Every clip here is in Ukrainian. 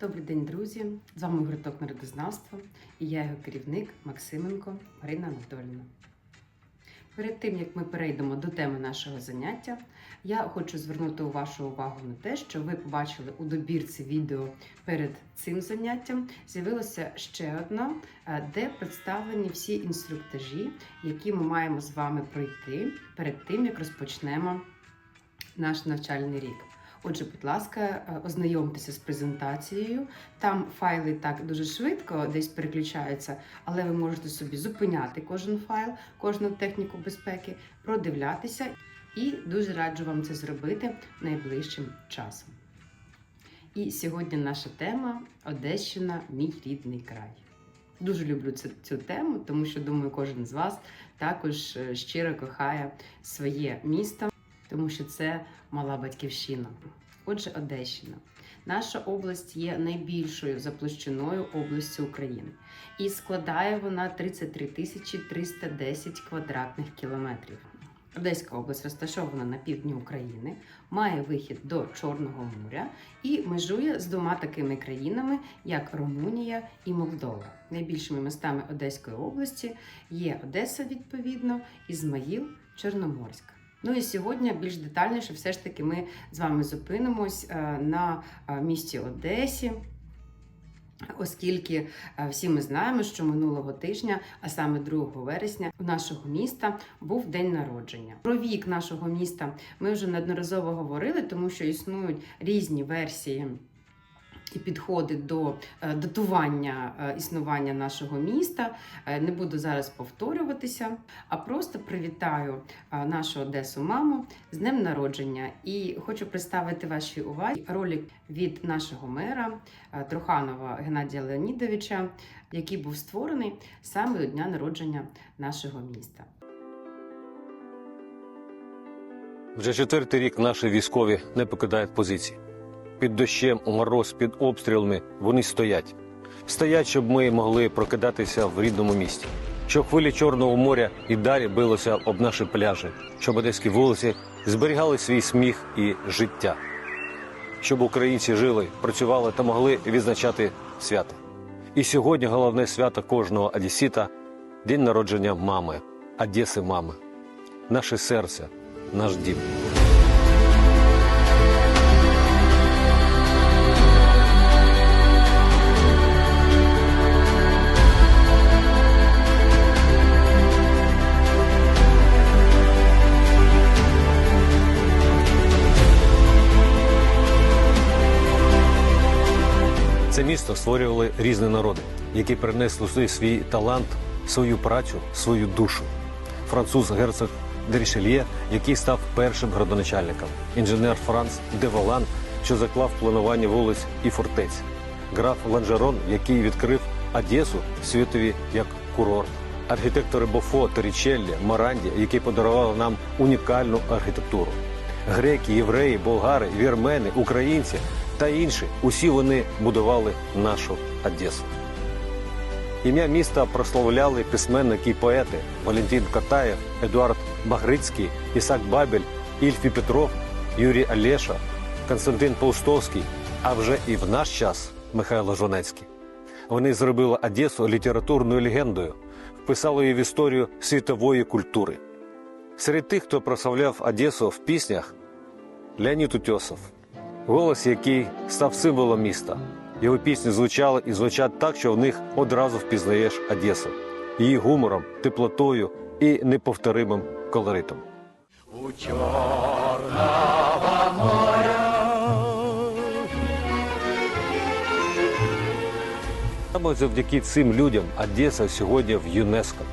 Добрий день, друзі! З вами гурток народознавства і я його керівник Максименко Марина Анатольовна. Перед тим як ми перейдемо до теми нашого заняття, я хочу звернути вашу увагу на те, що ви побачили у добірці відео перед цим заняттям. З'явилося ще одна, е, де представлені всі інструктажі, які ми маємо з вами пройти перед тим, як розпочнемо наш навчальний рік. Отже, будь ласка, е, ознайомтеся з презентацією. Там файли так дуже швидко десь переключаються, але ви можете собі зупиняти кожен файл, кожну техніку безпеки, продивлятися і дуже раджу вам це зробити найближчим часом. І сьогодні наша тема Одещина, мій рідний край. Дуже люблю цю, цю тему, тому що думаю, кожен з вас також е, щиро кохає своє місто, тому що це мала батьківщина. Отже, Одещина. Наша область є найбільшою за площиною областю України і складає вона 33 тисячі 310 квадратних кілометрів. Одеська область розташована на півдні України, має вихід до Чорного моря і межує з двома такими країнами, як Румунія і Молдова. Найбільшими містами Одеської області є Одеса, відповідно, Ізмаїл, Чорноморська. Ну і сьогодні більш детальніше, все ж таки, ми з вами зупинимось е, на е, місті Одесі. Оскільки е, всі ми знаємо, що минулого тижня, а саме 2 вересня, у нашого міста був день народження. Про вік нашого міста ми вже неодноразово говорили, тому що існують різні версії. І підходи до е, датування е, існування нашого міста. Е, Не буду зараз повторюватися, а просто привітаю нашу Одесу маму з днем народження. І хочу представити вашій увазі ролик від нашого мера Труханова Геннадія Леонідовича, який був створений саме до дня народження нашого міста. Вже четвертий рік наші військові не покидають позиції. Під дощем, у мороз, під обстрілами вони стоять. Стоять, щоб ми могли прокидатися в рідному місті. Щоб хвилі Чорного моря і далі билося об наші пляжі, щоб одеські вулиці зберігали свій сміх і життя. Щоб українці жили, працювали та могли відзначати свято. І сьогодні головне свято кожного одесіта – день народження мами, Одеси мами, наше серце, наш дім. Це місто створювали різні народи, які принесли сюди свій талант, свою працю, свою душу. Француз герцог Дерішельє, який став першим градоначальником, інженер Франц Деволан, що заклав планування вулиць і фортець, граф Ланжерон, який відкрив Одесу світові як курорт, архітектори Бофо, Торічеллі, Маранді, які подарували нам унікальну архітектуру. Греки, євреї, болгари, вірмени, українці та інші усі вони будували нашу Одесу. Ім'я міста прославляли письменники і поети Валентин Катаєв, Едуард Багрицький, Ісак Бабель, Ільфі Петров, Юрій Олеша, Константин Паустовський, а вже і в наш час Михайло Жонецький. Вони зробили Одесу літературною легендою, вписали її в історію світової культури. Серед тих, хто прославляв Одесу в піснях, Леонід Утьосов, голос який став символом міста. Його пісні звучали і звучать так, що в них одразу впізнаєш Одесу, її гумором, теплотою і неповторимим колоритом. У Чорного моря Саме завдяки цим людям Одеса сьогодні в ЮНЕСКО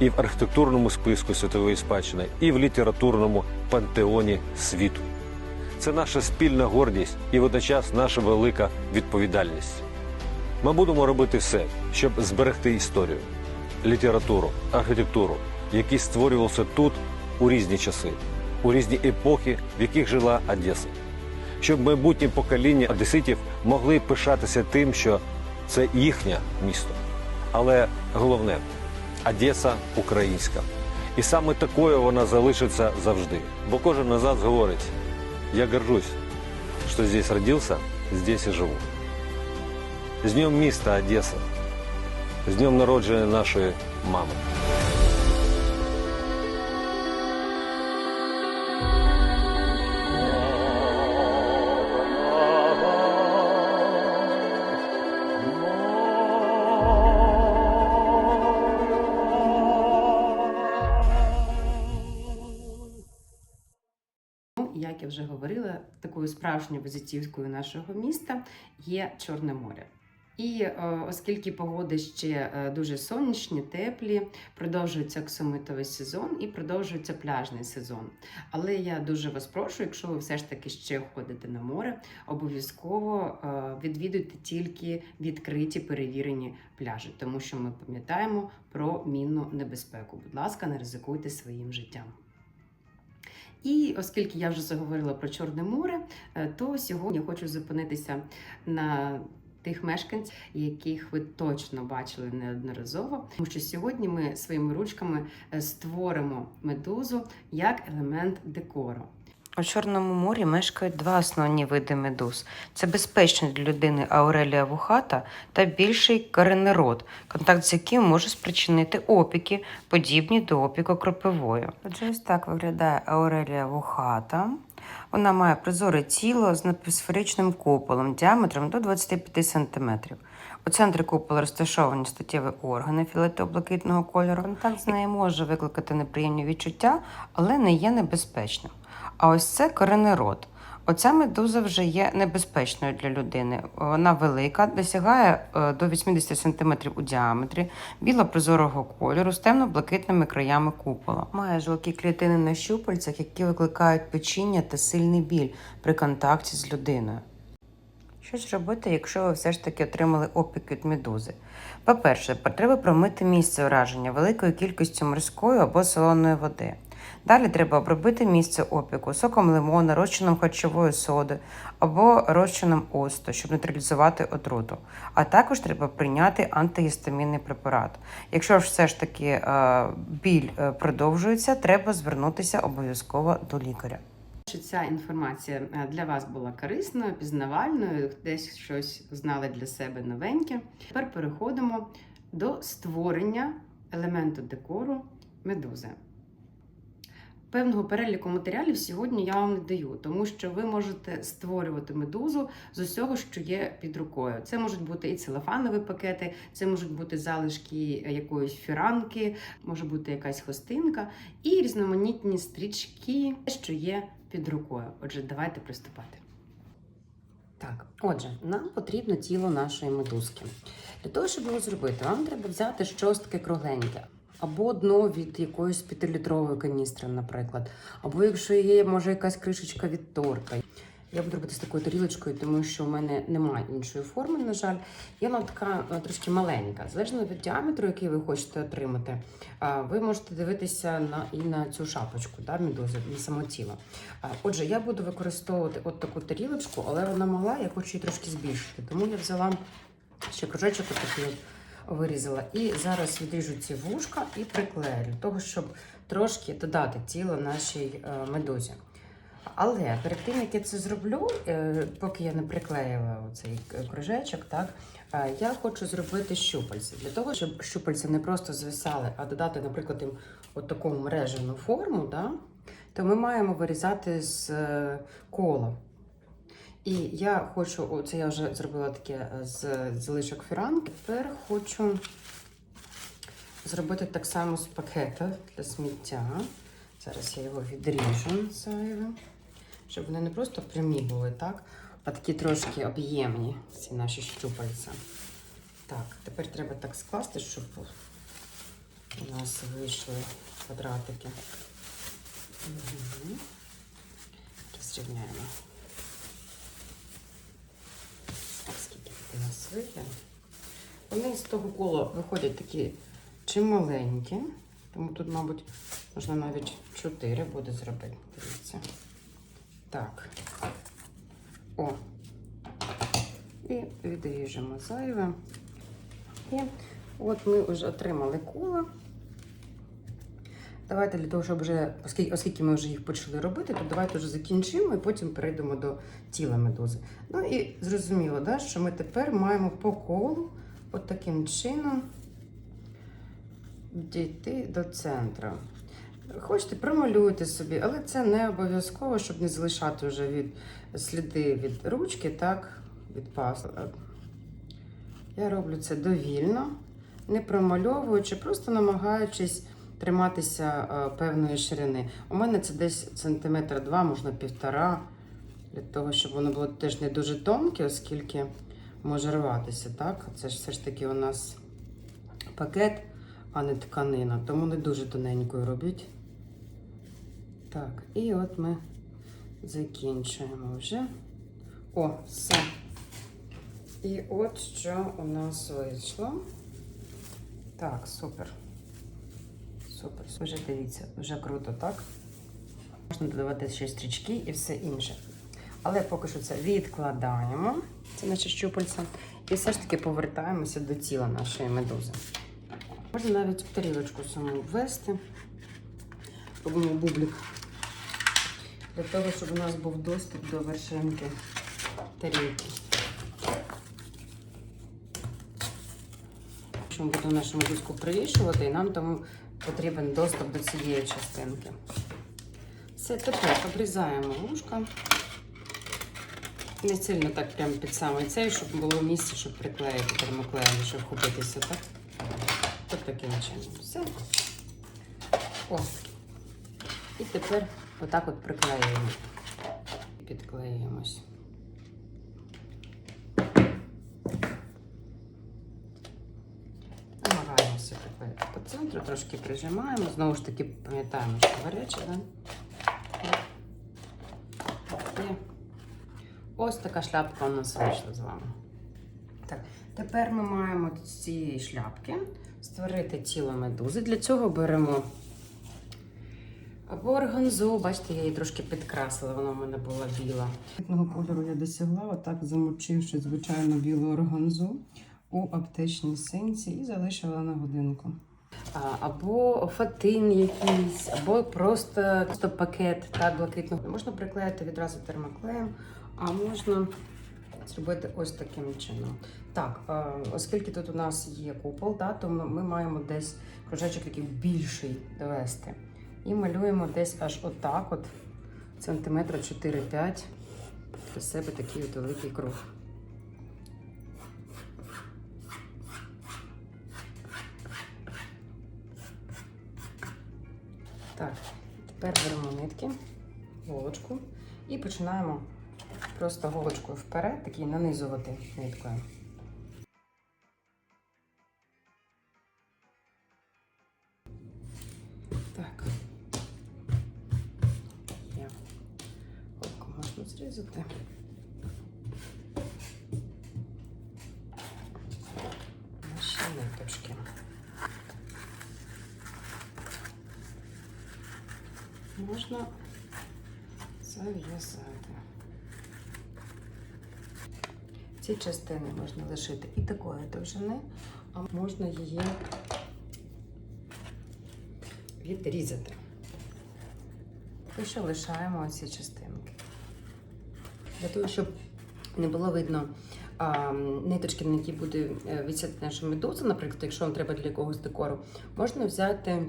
і в архітектурному списку світової спадщини, і в літературному пантеоні світу. Це наша спільна гордість і водночас наша велика відповідальність. Ми будемо робити все, щоб зберегти історію, літературу, архітектуру, які створювалися тут у різні часи, у різні епохи, в яких жила Одеса. Щоб майбутні покоління одеситів могли пишатися тим, що це їхнє місто. Але головне Одеса українська. І саме такою вона залишиться завжди. Бо кожен назад говорить: я горжусь, что здесь родился, здесь и живу. З днем міста Одеса. З днем народження нашої мами. Вже говорила, такою справжньою візитівкою нашого міста є Чорне море. І е, оскільки погоди ще е, дуже сонячні, теплі, продовжується оксамитовий сезон і продовжується пляжний сезон. Але я дуже вас прошу, якщо ви все ж таки ще ходите на море, обов'язково е, відвідуйте тільки відкриті перевірені пляжі, тому що ми пам'ятаємо про мінну небезпеку. Будь ласка, не ризикуйте своїм життям. І оскільки я вже заговорила про Чорне море, е, то сьогодні я хочу зупинитися на тих мешканців, яких ви точно бачили неодноразово, тому що сьогодні ми своїми ручками е, створимо медузу як елемент декору. У Чорному морі мешкають два основні види медуз: це безпечний для людини аурелія вухата та більший каренерод, контакт з яким може спричинити опіки, подібні до опіку кропивою. Отже, ось так виглядає аурелія вухата. Вона має прозоре тіло з напівсферичним куполом діаметром до 25 см. У центрі купола розташовані статтєві органи фіолетово-блакитного кольору. Контакт з нею може викликати неприємні відчуття, але не є небезпечним. А ось це коренерод. Оця медуза вже є небезпечною для людини. Вона велика, досягає е, до 80 см у діаметрі, біло-прозорого кольору з темно-блакитними краями купола. Має жовті клітини на щупальцях, які викликають печіння та сильний біль при контакті з людиною. Що ж робити, якщо ви все ж таки отримали опік від медузи? По-перше, треба промити місце ураження великою кількістю морської або солоної води. Далі треба обробити місце опіку соком лимона, розчином харчової соди або розчином осту, щоб нейтралізувати отруту. А також треба прийняти антигістамінний препарат. Якщо ж все ж таки е, біль е, продовжується, треба звернутися обов'язково до лікаря. Чи ця інформація е, для вас була корисною, пізнавальною, десь щось знали для себе новеньке? Тепер переходимо до створення елементу декору медузи. Певного переліку матеріалів сьогодні я вам не даю, тому що ви можете створювати медузу з усього, що є під рукою. Це можуть бути і целофанові пакети, це можуть бути залишки якоїсь фіранки, може бути якась хостинка і різноманітні стрічки, що є під рукою. Отже, давайте приступати. Так, отже, нам потрібно тіло нашої медузки. Для того, щоб його зробити, вам треба взяти щось таке кругленьке. Або дно від якоїсь п'ятилітрової каністри, наприклад. Або якщо є, може, якась кришечка від торта. Я буду робити з такою тарілочкою, тому що в мене немає іншої форми, на жаль. І вона така е, трошки маленька. Залежно від діаметру, який ви хочете отримати, ви можете дивитися на, і на цю шапочку, да, медузи, на само тіло. А, Отже, я буду використовувати от таку тарілочку, але вона мала, я хочу її трошки збільшити. Тому я взяла ще кружечок такий вирізала. І зараз відріжу ці вушка і приклею, для того, щоб трошки додати тіло нашій е, медузі. Але перед тим, як я це зроблю, е, поки я не приклеїла цей кружечок, так, е, я хочу зробити щупальці. Для того, щоб щупальці не просто звисали, а додати, наприклад, їм от таку мережену форму, да, то ми маємо вирізати з е, кола. І я хочу, оце я вже зробила таке е, з залишок фіранки. Тепер хочу зробити так само з пакета для сміття. Зараз я його відріжу зайве, щоб вони не просто прямі були, так? А такі трошки об'ємні, ці наші щупальця. Так, тепер треба так скласти, щоб у нас вийшли квадратики. Угу. Розрівняємо. Так, скільки вийде. Вони з того кола виходять такі чималенькі, тому тут, мабуть, можна навіть 4 буде зробити. Дивіться. Так. О. І відріжемо зайве. І от ми вже отримали коло. Давайте для того, щоб вже, оскільки, оскільки ми вже їх почали робити, то давайте вже закінчимо і потім перейдемо до тіла медузи. Ну і зрозуміло, да, що ми тепер маємо по колу, от таким чином, дійти до центру. Хочете, промалюйте собі, але це не обов'язково, щоб не залишати вже від сліди від ручки, так, від пасу. Я роблю це довільно, не промальовуючи, просто намагаючись триматися е, певної ширини. У мене це десь сантиметр два, можна півтора, для того, щоб воно було теж не дуже тонке, оскільки може рватися. Так? Це ж все ж таки у нас пакет, а не тканина, тому не дуже тоненькою робіть. Так, і от ми закінчуємо вже. О, все. І от що у нас вийшло. Так, супер. Супер. Вже дивіться, вже круто, так? Можна додавати ще стрічки і все інше. Але поки що це відкладаємо. Це наше щупальце. І все ж таки повертаємося до тіла нашої медузи. Можна навіть в тарілочку саму ввести. Робимо бублик. Для того, щоб у нас був доступ до вершинки тарілки. Ми будемо нашу мотузку привішувати, і нам тому потрібен доступ до цієї частинки. Все, тепер обрізаємо вушка. Не сильно так прямо під самий цей, щоб було місце, щоб приклеїти термоклеєм, щоб вхопитися, так? От таким чином. Все. О. І тепер отак от приклеюємо. Підклеюємось. Приклеїти по центру, трошки прижимаємо. Знову ж таки, пам'ятаємо, що гаряче, да? І ось така шляпка у нас вийшла з вами. Так, тепер ми маємо з цієї шляпки створити тіло медузи. Для цього беремо органзу, бачите, я її трошки підкрасила, вона в мене була біла. Такого кольору я досягла, отак замочивши звичайно білу органзу у аптечній синці і залишила на годинку. Або фатин якийсь, або просто, просто пакет так, блакитного. Можна приклеїти відразу термоклеєм, а можна зробити ось таким чином. Так, оскільки тут у нас є купол, да, то ми, маємо десь кружечок такий більший довести. І малюємо десь аж отак, от сантиметра 4-5 для себе такий от великий круг. Тепер беремо нитки, голочку і починаємо просто голочкою вперед, такий нанизувати ниткою. Так. Я голку можна зрізати. Ще ниточки. Можна зав'язати. Ці частини можна лишити і такої довжини, а можна її відрізати. І що лишаємо ці частинки. Для того, щоб не було видно а, ниточки, на які буде е, висіти наша медуза, наприклад, якщо вам треба для якогось декору, можна взяти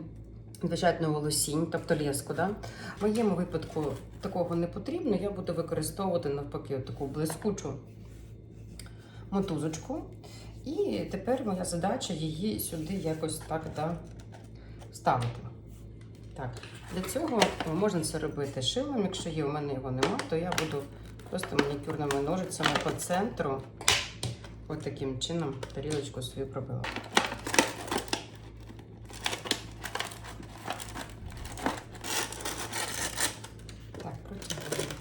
звичайну волосінь, тобто леску. Да? В моєму випадку такого не потрібно, я буду використовувати навпаки таку блискучу мотузочку. І тепер моя задача її сюди якось так да, вставити. Так, для цього можна це робити шилом. Якщо є, у мене його нема, то я буду просто манікюрними ножицями по центру, от таким чином, тарілочку свою пробила. Так, протягуємо.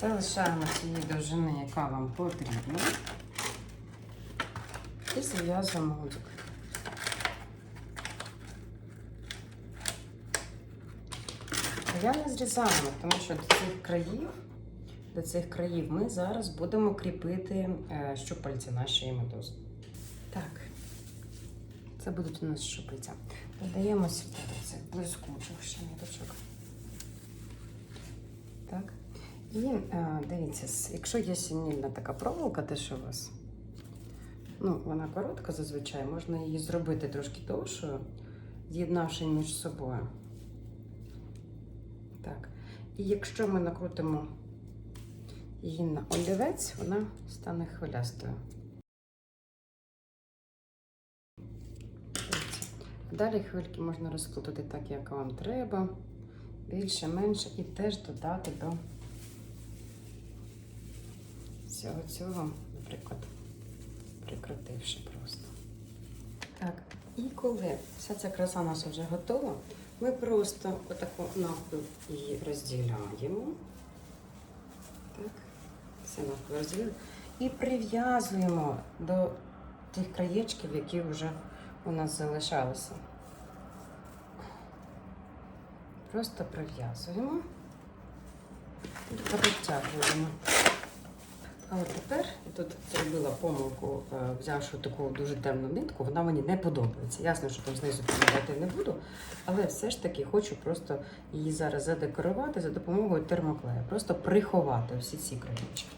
Це лишаємо цієї довжини, яка вам потрібна. І зав'язуємо гудзик. Я не зрізаємо, тому що до цих країв, до цих країв ми зараз будемо кріпити е, щупальця нашої медузи. Так. Це будуть у нас шупиця. Додаємо сюди цих блискучих ще ниточок. Так. І е, дивіться, якщо є сінільна така проволока, те, що у вас, ну, вона коротка зазвичай, можна її зробити трошки довшою, з'єднавши між собою. Так. І якщо ми накрутимо її на олівець, вона стане хвилястою. Далі хвильки можна розплутати так, як вам треба. Більше, менше, і теж додати до всього цього, наприклад, прикрутивши просто. Так, і коли вся ця краса наша вже готова, ми просто отако навпіл її розділяємо. Так, все навпіл розділили. І прив'язуємо до тих краєчків, які вже у нас залишалися. Просто прив'язуємо і перетягуємо. А от тепер тут зробила помилку, е, взявши таку дуже темну нитку, вона мені не подобається. Ясно, що там знизу помагати не буду, але все ж таки хочу просто її зараз задекорувати за допомогою термоклея, Просто приховати всі ці краєчки.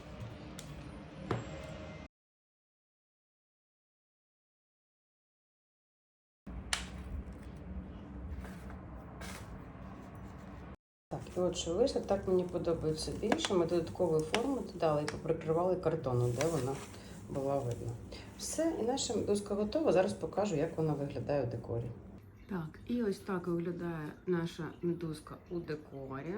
Так, і от що вийшло, так мені подобається більше. Ми додаткову форму додали і поприкривали картоном, де вона була видна. Все, і наша доска готова. Зараз покажу, як вона виглядає у декорі. Так, і ось так виглядає наша медузка у декорі.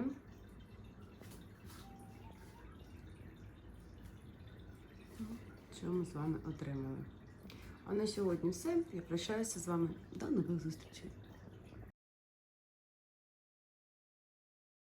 Що ми з вами отримали? А на сьогодні все. Я прощаюся з вами. До нових зустрічей.